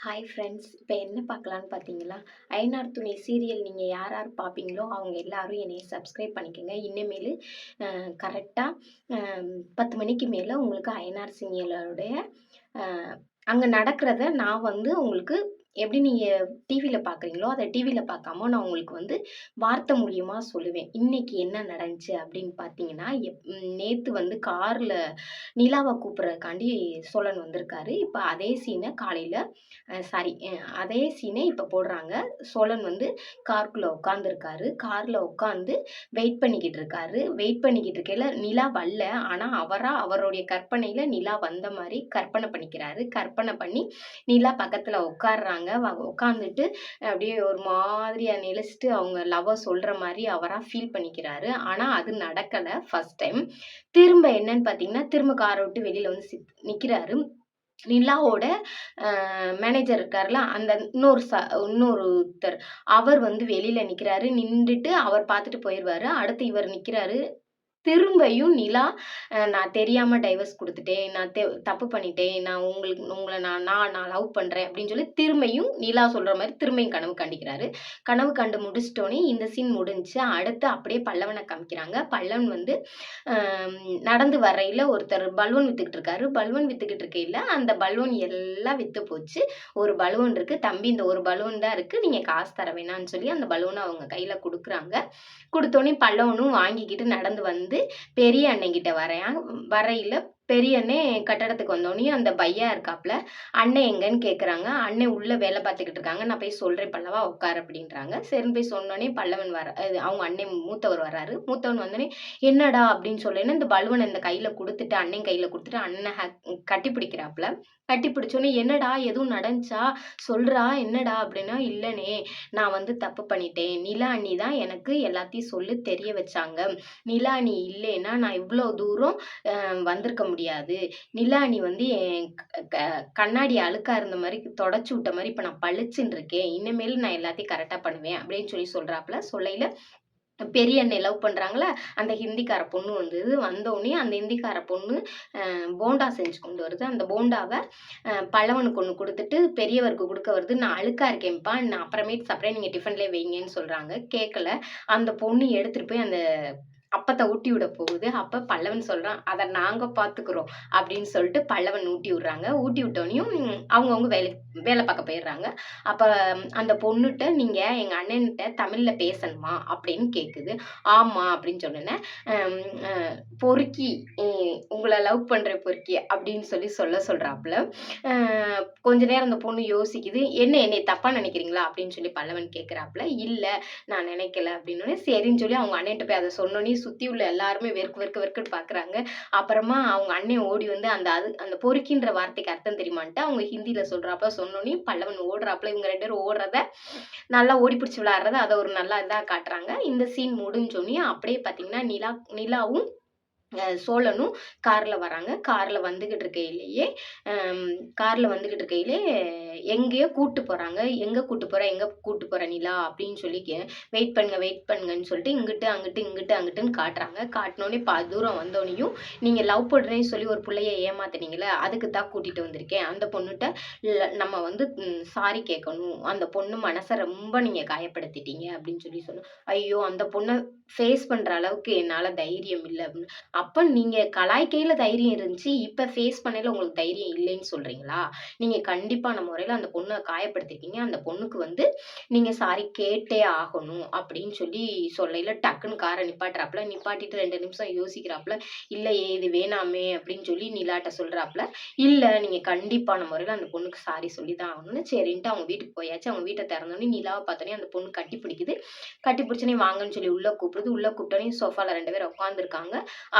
Hi friends இப்போ என்ன பார்க்கலான்னு பார்த்தீங்களா? ஐநார் துணை சீரியல் நீங்கள் யார் யார் பார்ப்பீங்களோ அவங்க எல்லாரும் என்னை சப்ஸ்கிரைப் பண்ணிக்கோங்க. இனிமேல் கரெக்டாக பத்து மணிக்கு மேலே உங்களுக்கு ஐநார் சீரியலோடைய அங்கே நடக்கிறத நான் வந்து உங்களுக்கு எப்படி நீங்கள் டிவியில் பார்க்குறீங்களோ அதை டிவியில் பார்க்காம நான் உங்களுக்கு வந்து வார்த்தை மூலியமாக சொல்லுவேன். இன்னைக்கு என்ன நடந்துச்சு அப்படின்னு பார்த்தீங்கன்னா எப் நேற்று வந்து காரில் நிலாவை கூப்பிட்றதுக்காண்டி சோழன் வந்திருக்காரு. இப்போ அதே சீனை காலையில் சாரி அதே சீனை இப்போ போடுறாங்க. சோழன் வந்து கார்க்குள்ளே உட்காந்துருக்காரு காரில் உட்காந்து வெயிட் பண்ணிக்கிட்டு இருக்காரு. வெயிட் பண்ணிக்கிட்டு இருக்கையில் நிலா வரல. ஆனால் அவராக அவருடைய கற்பனையில் நிலா வந்த மாதிரி கற்பனை பண்ணிக்கிறாரு. கற்பனை பண்ணி நிலா பக்கத்தில் உட்காடுறாங்க உட்காந்துட்டு அப்படியே ஒரு மாதிரியா நெளிச்சிட்டு அவங்க லவ்வை சொல்ற மாதிரி அவராக ஃபீல் பண்ணிக்கிறாரு. ஆனால் அது நடக்கலை ஃபஸ்ட் டைம் திரும்ப என்னன்னு பார்த்தீங்கன்னா திரும்ப காரை விட்டு வெளியில வந்து சிக் நிக்கிறாரு. நிலாவோட மேனேஜர் இருக்கார்ல அந்த இன்னொரு ச இன்னொருத்தர் அவர் வந்து வெளியில் நிக்கிறாரு. நின்றுட்டு அவர் பார்த்துட்டு போயிடுவாரு அடுத்து இவர் நிற்கிறாரு திரும்பியும் நிலா நான் தெரியாமல் டைவர்ஸ் கொடுத்துட்டேன் நான் தெ தப்பு பண்ணிட்டேன் நான் உங்களுக்கு உங்களை நான் நான் நான் லவ் பண்ணுறேன் அப்படின்னு சொல்லி திரும்பியும் நிலா சொல்கிற மாதிரி திரும்பியும் கனவு கண்டிக்கிறாரு. கனவு கண்டு முடிச்சிட்டோன்னே இந்த சீன் முடிஞ்சு அடுத்து அப்படியே பல்லவனை காமிக்கிறாங்க. பல்லவன் வந்து நடந்து வரையில் ஒருத்தர் பல்வன் விற்றுக்கிட்டு இருக்காரு. பல்வன் விற்றுக்கிட்டு இருக்கையில் அந்த பல்வன் எல்லாம் விற்று போச்சு. ஒரு பலூன் இருக்குது தம்பி இந்த ஒரு பலூன் தான் இருக்குது நீங்கள் காசு தர வேணான்னு சொல்லி அந்த பலூனை அவங்க கையில் கொடுக்குறாங்க. கொடுத்தோன்னே பல்லவனும் வாங்கிக்கிட்டு நடந்து வந்து பெரிய அண்ணங்கிட்ட வரையா வரையில் பெரியண்ணே கட்டடத்துக்கு வந்தோடனே அந்த பையா இருக்காப்புல அண்ணன் எங்கன்னு கேட்குறாங்க அண்ணன் உள்ளே வேலை பார்த்துக்கிட்டு இருக்காங்க. நான் போய் சொல்கிறேன் பல்லவா உட்கார் அப்படின்றாங்க. சரின்னு போய் சொன்னோடனே பல்லவன் வர அவங்க அண்ணன் மூத்தவர் வராரு மூத்தவன் வந்தோடனே என்னடா? அப்படின்னு சொல்லேன்னு இந்த பல்வன் இந்த கையில் கொடுத்துட்டு அண்ணன் கையில் கொடுத்துட்டு அண்ணன் கட்டி பிடிக்கிறாப்புல கட்டி பிடிச்சோன்னே என்னடா? எதுவும் நடந்துச்சா? சொல்கிறா என்னடா? அப்படின்னா இல்லைனே நான் வந்து தப்பு பண்ணிட்டேன். நிலா அண்ணி தான் எனக்கு எல்லாத்தையும் சொல்லி தெரிய வச்சாங்க. நிலா அண்ணி இல்லைன்னா நான் இவ்வளோ தூரம் வந்திருக்க முடியும் முடியாது. நிலானி வந்து என் கண்ணாடி அழுக்கா இருந்த மாதிரி தொடச்சி விட்ட மாதிரி இப்போ நான் பளிச்சுன்னு இருக்கேன். இனிமேல் நான் எல்லாத்தையும் கரெக்டாக பண்ணுவேன் அப்படின்னு சொல்லி சொல்கிறாப்புல சொல்லையில் பெரிய அண்ணன் லவ் பண்ணுறாங்களா அந்த ஹிந்திக்கார பொண்ணு வந்தது. வந்தோடனே அந்த ஹிந்திக்கார பொண்ணு போண்டா செஞ்சு கொண்டு வருது. அந்த போண்டாவை பழவனுக்கு ஒன்று கொடுத்துட்டு பெரியவருக்கு கொடுக்க வருது. நான் அழுக்காக இருக்கேன்ப்பா. நான் அப்புறமேட்டு சாப்பிட்றேன். நீங்கள் டிஃபன்லேயே வைங்கன்னு சொல்கிறாங்க கேட்கல அந்த பொண்ணு எடுத்துகிட்டு போய் அந்த அப்பத்தை ஊட்டி விட போகுது. அப்போ பல்லவன் சொல்கிறான் அதை நாங்கள் பார்த்துக்குறோம் அப்படின்னு சொல்லிட்டு பல்லவன் ஊட்டி விட்றாங்க. ஊட்டி விட்டோனையும் அவங்கவுங்க வேலை வேலை பார்க்க போயிடுறாங்க. அப்போ அந்த பொண்ணுகிட்ட நீங்கள் எங்கள் அண்ணன்கிட்ட தமிழில் பேசணுமா? அப்படின்னு கேட்குது ஆமாம் அப்படின்னு சொன்னேன் பொறுக்கி உங்களை லவ் பண்ணுற பொறுக்கி அப்படின்னு சொல்லி சொல்ல சொல்கிறாப்புல கொஞ்ச நேரம் அந்த பொண்ணு யோசிக்குது. என்ன என்னை தப்பாக நினைக்கிறீங்களா? அப்படின்னு சொல்லி பல்லவன் கேட்குறாப்புல இல்லை நான் நினைக்கல அப்படின்னு சரின்னு சொல்லி அவங்க அண்ணன்ட்ட போய் அதை சொன்னோன்னே சுற்றி உள்ள எல்லாருமே வெறுக்கு வெறுக்க வெறுக்குன்னு பார்க்குறாங்க அப்புறமா அவங்க அண்ணன் ஓடி வந்து அந்த அது அந்த பொறுக்கின்ற வார்த்தைக்கு அர்த்தம் தெரியுமான்ட்டு அவங்க ஹிந்தியில் சொல்கிறாப்ப சொன்னோன்னே பல்லவன் ஓடுறாப்புல இவங்க ரெண்டு பேரும் ஓடுறத நல்லா ஓடி பிடிச்சி விளாட்றத அதை ஒரு நல்லா இதாக காட்டுறாங்க. இந்த சீன் முடிஞ்சோன்னே அப்படியே பார்த்தீங்கன்னா நிலா நிலாவும் சோழனும் காரில் வராங்க. காரில் வந்துக்கிட்டு இருக்கையிலேயே காரில் வந்துக்கிட்டு இருக்கையிலே எங்கேயோ கூட்டு போகிறாங்க எங்கே கூட்டு போகிற எங்கே கூட்டு போகிற நிலா? அப்படின்னு சொல்லி வெயிட் பண்ணுங்க வெயிட் பண்ணுங்கன்னு சொல்லிட்டு இங்கிட்டு அங்கிட்டு இங்கிட்டு அங்கிட்டுன்னு காட்டுறாங்க. காட்டினோடனே பா தூரம் வந்தோடனையும் நீங்கள் லவ் பண்ணுறேன்னு சொல்லி ஒரு பிள்ளைய ஏமாத்தினீங்களே அதுக்கு தான் கூட்டிகிட்டு வந்திருக்கேன். அந்த பொண்ணுகிட்ட நம்ம வந்து சாரி கேட்கணும் அந்த பொண்ணு மனசை ரொம்ப நீங்கள் காயப்படுத்திட்டீங்க. அப்படின்னு சொல்லி சொன்னோம். ஐயோ அந்த பொண்ணை ஃபேஸ் பண்ணுற அளவுக்கு என்னால் தைரியம் இல்லை. அப்படின்னு அப்போ நீங்கள் கலாய்க்கையில் தைரியம் இருந்துச்சு இப்போ ஃபேஸ் பண்ணையில் உங்களுக்கு தைரியம் இல்லைன்னு சொல்கிறீங்களா நீங்கள் கண்டிப்பான முறையில் அந்த பொண்ணை காயப்படுத்திருக்கீங்க. அந்த பொண்ணுக்கு வந்து நீங்கள் சாரி கேட்டே ஆகணும் அப்படின்னு சொல்லி சொல்லையில் டக்குன்னு காரை நிப்பாட்டுறாப்புல. நிப்பாட்டிட்டு ரெண்டு நிமிஷம் யோசிக்கிறாப்புல. இல்லையே இது வேணாமே? அப்படின்னு சொல்லி நிலாட்ட சொல்கிறாப்புல இல்லை நீங்கள் கண்டிப்பான முறையில் அந்த பொண்ணுக்கு சாரி சொல்லி தான் ஆகணும்னு. சரின்ட்டு அவங்க வீட்டுக்கு போயாச்சு. அவங்க வீட்டை திறந்தோடனே நிலாவை பார்த்தோன்னே அந்த பொண்ணு கட்டி பிடிக்குது கட்டி பிடிச்சோன்னே வாங்கன்னு சொல்லி உள்ளே கூப்பிடுது. உள்ளே கூப்பிட்டோன்னே சோஃபாவில் ரெண்டு பேர் உட்காந்துருக்காங்க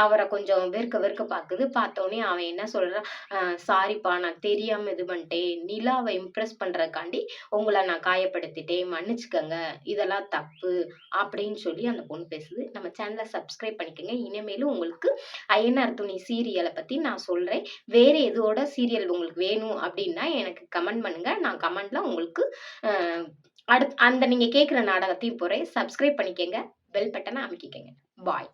அவரை கொஞ்சம் வெறுக்க வெறுக்க பார்க்குது. பார்த்தோன்னே அவன் என்ன சொல்கிறான் சாரிப்பா நான் தெரியாமல் இது பண்ணிட்டேன். நிலாவை இம்ப்ரெஸ் பண்ணுறதுக்காண்டி உங்களை நான் காயப்படுத்திட்டேன். மன்னிச்சுக்கோங்க. இதெல்லாம் தப்பு. அப்படின்னு சொல்லி அந்த பொண்ணு பேசுது. நம்ம சேனலை சப்ஸ்கிரைப் பண்ணிக்கோங்க. இனிமேலும் உங்களுக்கு ஐயனார் துணி சீரியலை பற்றி நான் சொல்கிறேன் வேறு எதோட சீரியல் உங்களுக்கு வேணும் அப்படின்னா எனக்கு கமெண்ட் பண்ணுங்கள் நான் கமெண்டில் உங்களுக்கு அடுத் அந்த நீங்கள் கேட்குற நாடகத்தையும் போகிறேன் சப்ஸ்கிரைப் பண்ணிக்கோங்க. பெல் பட்டனை அமைக்கிக்கங்க. பாய்